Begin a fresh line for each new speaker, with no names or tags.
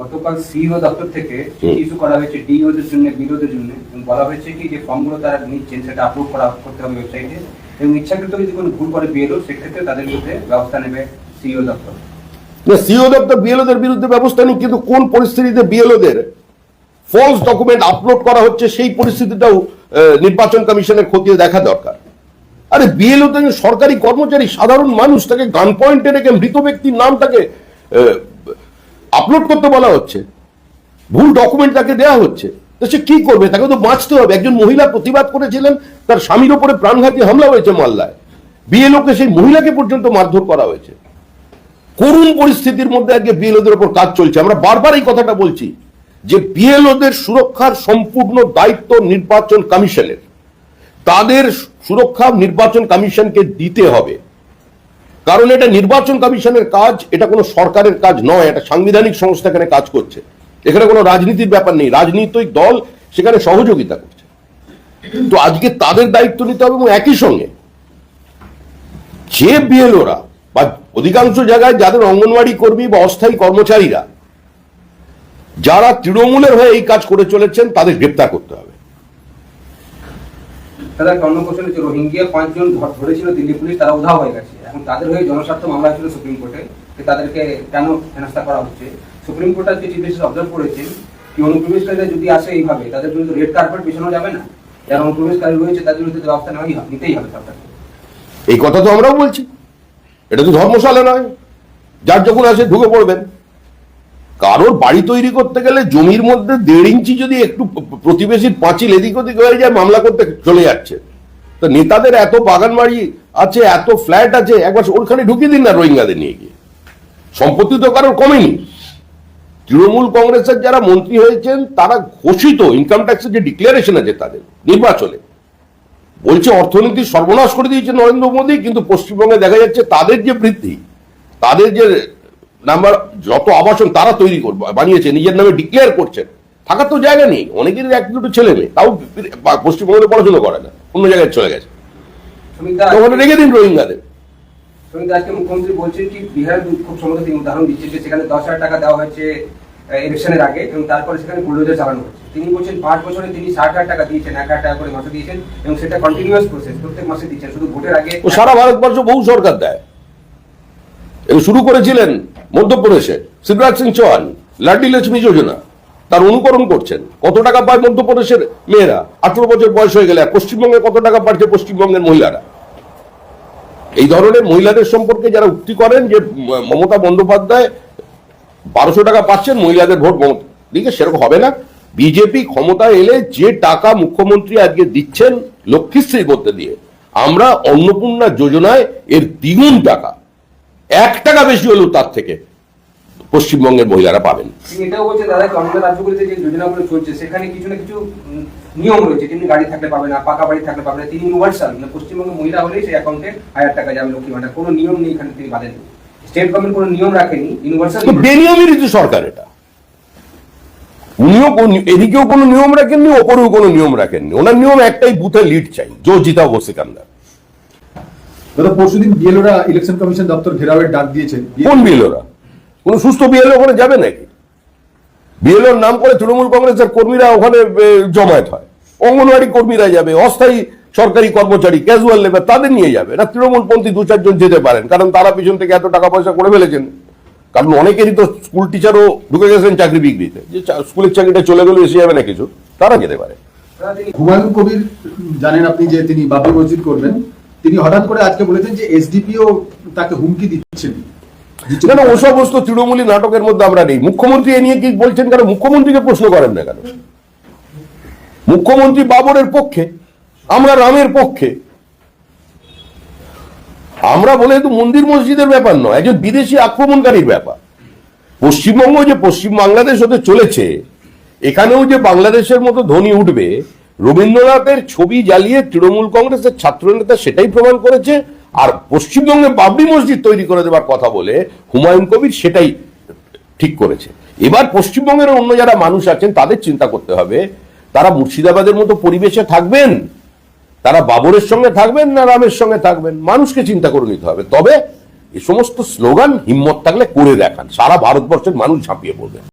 গতকাল সিইও দপ্তর থেকে ইস্যু করা হয়েছে ডিওদের জন্য বিরোধের জন্য এবং বলা হয়েছে কি যে ফর্মগুলো তারা নিচ্ছেন সেটা আপলোড করা করতে হবে ওয়েবসাইটে এবং ইচ্ছাকৃত যদি কোনো ভুল করে বিএলও সেক্ষেত্রে তাদের বিরুদ্ধে ব্যবস্থা নেবে সিইও দপ্তর।
সিও দপ্তর বিএলওদের বিরুদ্ধে ব্যবস্থা নেই কিন্তু কোন পরিস্থিতিতে বিএলওদের ফলস ডকুমেন্ট আপলোড করা হচ্ছে সেই পরিস্থিতিটাও নির্বাচন কমিশনের খতিয়ে দেখা দরকার। আরে বিএলও তো সরকারি কর্মচারী সাধারণ মানুষ তাকে গান পয়েন্টে রেখে মৃত ব্যক্তির নামটাকে আপলোড করতে বলা হচ্ছে। ভুল ডকুমেন্ট তাকে দেওয়া হচ্ছে। তো সে কি করবে? তাকে তো বাঁচতে হবে। একজন মহিলা প্রতিবাদ করেছিলেন, তার স্বামীর ওপরে প্রাণঘাতী হামলা হয়েছে মাল্লায় বিএলওকে সেই মহিলাকে পর্যন্ত মারধর করা হয়েছে। করুণ পরিস্থিতির মধ্যে আজকে বিএলওদের উপর কাজ চলছে। আমরা বারবার এই কথাটা বলছি যে বিএলওদের সুরক্ষার সম্পূর্ণ দায়িত্ব নির্বাচন কমিশনের। তাদের সুরক্ষা নির্বাচন কমিশনকে দিতে হবে। কারণ এটা নির্বাচন কমিশনের কাজ, এটা কোনো সরকারের কাজ নয়, এটা সাংবিধানিক সংস্থা এখানে কাজ করছে। এখানে কোনো রাজনীতির ব্যাপার নেই, রাজনৈতিক দল সেখানে সহযোগিতা করছে। তো আজকে তাদের দায়িত্ব নিতে হবে এবং একই সঙ্গে যে বিএলওরা বা অধিকাংশ জায়গায় যাদের অঙ্গনওয়াড়ি কর্মী বা অস্থায়ী কর্মচারীরা, যারা তৃণমূলের হয়ে এই কাজ করে চলেছেন, তাদের গ্রেপ্তার করতে হবে।
অন্য কোশ্চেন হচ্ছে রোহিঙ্গিয়া পাঁচজন ধরেছিল, দিল্লি পুলিশ, তারা উধাও হয়ে গেছে। এখন তাদের হয়ে জনস্বার্থ মামলা হয়েছিল সুপ্রিম কোর্টে তাদেরকে কেন হেনস্থা করা হচ্ছে? সুপ্রিম কোর্ট আজকে চিফ জাস্টিস অবজার্ভ করেছেন কি অনুপ্রবেশকারীরা যদি আসে এইভাবে, তাদের বিরুদ্ধে রেড কার্পেট পেছানো যাবে না। যারা অনুপ্রবেশকারী রয়েছে, তাদের বিরুদ্ধে ব্যবস্থা নেওয়াই হবে নিতেই হবে সরকারকে।
এই কথা তো আমরাও বলছি। এটা তো ধর্মশালা নয়। যার যখন আসে, ঢুকে পড়বেন। কারোর বাড়ি তৈরি করতে গেলে জমির মধ্যে দেড় ইঞ্চি যদি একটু প্রতিবেশীর পাঁচিল এদিক ওদিক হয়ে যায়, মামলা করতে চলে যাচ্ছে। তো নেতাদের এত বাগান বাড়ি আছে, এত ফ্ল্যাট আছে, একবার ওখানে ঢুকিয়ে দিন না রোহিঙ্গাদের নিয়ে গিয়ে। সম্পত্তি তো কারোর কমেনি। তৃণমূল কংগ্রেসের যারা মন্ত্রী হয়েছেন, তারা ঘোষিত ইনকাম ট্যাক্সের যে ডিক্লারেশন আছে তাদের, নির্বাচনে। বলছে অর্থনীতি সর্বনাশ করে দিয়েছে নরেন্দ্র মোদী, কিন্তু পশ্চিমবঙ্গে দেখা যাচ্ছে তাদের যে বৃদ্ধি, তাদের যে নাম্বার যত আবাসন তারা তৈরি করবে বানিয়েছে নিজের নামে ডিক্লেয়ার করছেন থাকার তো জায়গা নেই অনেকেরই এক দুটো ছেলে মেয়ে তাও পশ্চিমবঙ্গে পড়াশোনা করে না অন্য জায়গায় চলে গেছে। ওখানে রেখে দিন রোহিঙ্গাদের।
আজকে মুখ্যমন্ত্রী বলছেন কি বিহারের খুব সম্ভবত তিনি উদাহরণ দিচ্ছেন যে সেখানে দশ হাজার টাকা দেওয়া হয়েছে ইলেকশনের আগে এবং তারপরে সেখানে বুলডোজার চালানো হচ্ছে। তিনি বলছেন পাঁচ বছরে তিনি ষাট হাজার টাকা দিয়েছেন এক হাজার টাকা করে মাসে দিয়েছেন এবং সেটা কন্টিনিউয়াস প্রসেস প্রত্যেক মাসে দিচ্ছেন। শুধু ভোটের আগে
ও সারা ভারতবর্ষ বহু সরকার দেয়। এবং শুরু করেছিলেন মধ্যপ্রদেশে শিবরাজ সিং চৌহান, লাড্ডি লক্ষ্মী যোজনা, তার অনুকরণ করছেন। কত টাকা পায় মধ্যপ্রদেশের মেয়েরা? আঠারো বছর বয়স হয়ে গেলে পশ্চিমবঙ্গে কত টাকা পাচ্ছে পশ্চিমবঙ্গের মহিলারা? এই ধরনের মহিলাদের সম্পর্কে যারা উক্তি করেন যে মমতা বন্দ্যোপাধ্যায় বারোশো টাকা পাচ্ছেন, মহিলাদের ভোট দিকে সেরকম হবে না। বিজেপি ক্ষমতায় এলে যে টাকা মুখ্যমন্ত্রী আজকে দিচ্ছেন লক্ষ্মীশ্রী করতে দিয়ে, আমরা অন্নপূর্ণা যোজনায় এর দ্বিগুণ টাকা। এক টাকা বেশি হলেও তার থেকে পশ্চিমবঙ্গের মহিলারা পাবেন।
এটাও বলছেন দাদা কি রাজ্যগুলিতে যে যোজনাগুলো চলছে সেখানে কিছু না কিছু নিয়ম রয়েছে যেমনি গাড়ি থাকলে পাবে না পাকা বাড়ি থাকলে পাবে না তিনি ইউনিভার্সাল মানে পশ্চিমবঙ্গে মহিলা হলেই সেই অ্যাকাউন্টে হাজার টাকা যাবে লক্ষ্মী কোনো নিয়ম নেই এখানে তিনি বাদেন। স্টেট গভর্নমেন্ট কোনো নিয়ম রাখেনি ইউনিভার্সাল
তো বেনিয়মের রীতি সরকার এটা। উনিও এদিকেও কোনো নিয়ম রাখেননি ওপরেও কোনো নিয়ম রাখেননি। ওনার নিয়ম একটাই বুথে লিড চাই জো জিতা ও সিকান্দার
দাদা পরশুদিন বিএলওরা ইলেকশন কমিশন দপ্তর ঘেরাওয়ের ডাক দিয়েছেন।
কোন বিএলওরা? কোন সুস্থ বিএলও ওখানে যাবে নাকি? বিএলওর নাম করে তৃণমূল কংগ্রেসের কর্মীরা ওখানে জমায়েত হয়। অঙ্গনওয়াড়ি কর্মীরা যাবে অস্থায়ী সরকারি কর্মচারী ক্যাজুয়াল লেবার তাদের নিয়ে যাবে। না তৃণমূলপন্থী দু চারজন যেতে পারেন কারণ তারা পিছন থেকে এত টাকা পয়সা করে ফেলেছেন। কারণ অনেকেরই তো স্কুল টিচারও ঢুকে গেছেন চাকরি বিক্রিতে। যে স্কুলের চাকরিটা চলে গেলে এসে যাবে না কিছু তারা যেতে পারে।
হুমায়ুন কবির জানেন আপনি যে তিনি বাবরি মসজিদ করবেন। তিনি হঠাৎ করে আজকে বলেছেন যে এসডিপিও তাকে হুমকি দিচ্ছেন।
ও সমস্ত তৃণমূলী নাটকের মধ্যে আমরা নেই। মুখ্যমন্ত্রী এ নিয়ে কি বলছেন কেন? মুখ্যমন্ত্রীকে প্রশ্ন করেন না কেন? মুখ্যমন্ত্রী বাবরের পক্ষে, আমরা রামের পক্ষে। আমরা বলে তো মন্দির মসজিদের ব্যাপার নয়, একজন বিদেশি আক্রমণকারীর ব্যাপার। পশ্চিমবঙ্গ যে পশ্চিম বাংলাদেশ হতে চলেছে, এখানেও যে বাংলাদেশের মতো ধ্বনি উঠবে রবীন্দ্রনাথের ছবি জ্বালিয়ে তৃণমূল কংগ্রেসের ছাত্রনেতা সেটাই প্রমাণ করেছে, আর পশ্চিমবঙ্গে বাবরি মসজিদ তৈরি করে দেওয়ার কথা বলে হুমায়ুন কবির সেটাই ঠিক করেছে। এবার পশ্চিমবঙ্গের অন্য যারা মানুষ আছেন, তাদের চিন্তা করতে হবে, তারা মুর্শিদাবাদের মতো পরিবেশে থাকবেন? তারা বাবরের সঙ্গে থাকবেন না রামের সঙ্গে থাকবেন? মানুষকে চিন্তা করে নিতে হবে। তবে এ সমস্ত স্লোগান হিম্মত থাকলে করে দেখান, সারা ভারতবর্ষের মানুষ ঝাঁপিয়ে পড়বে।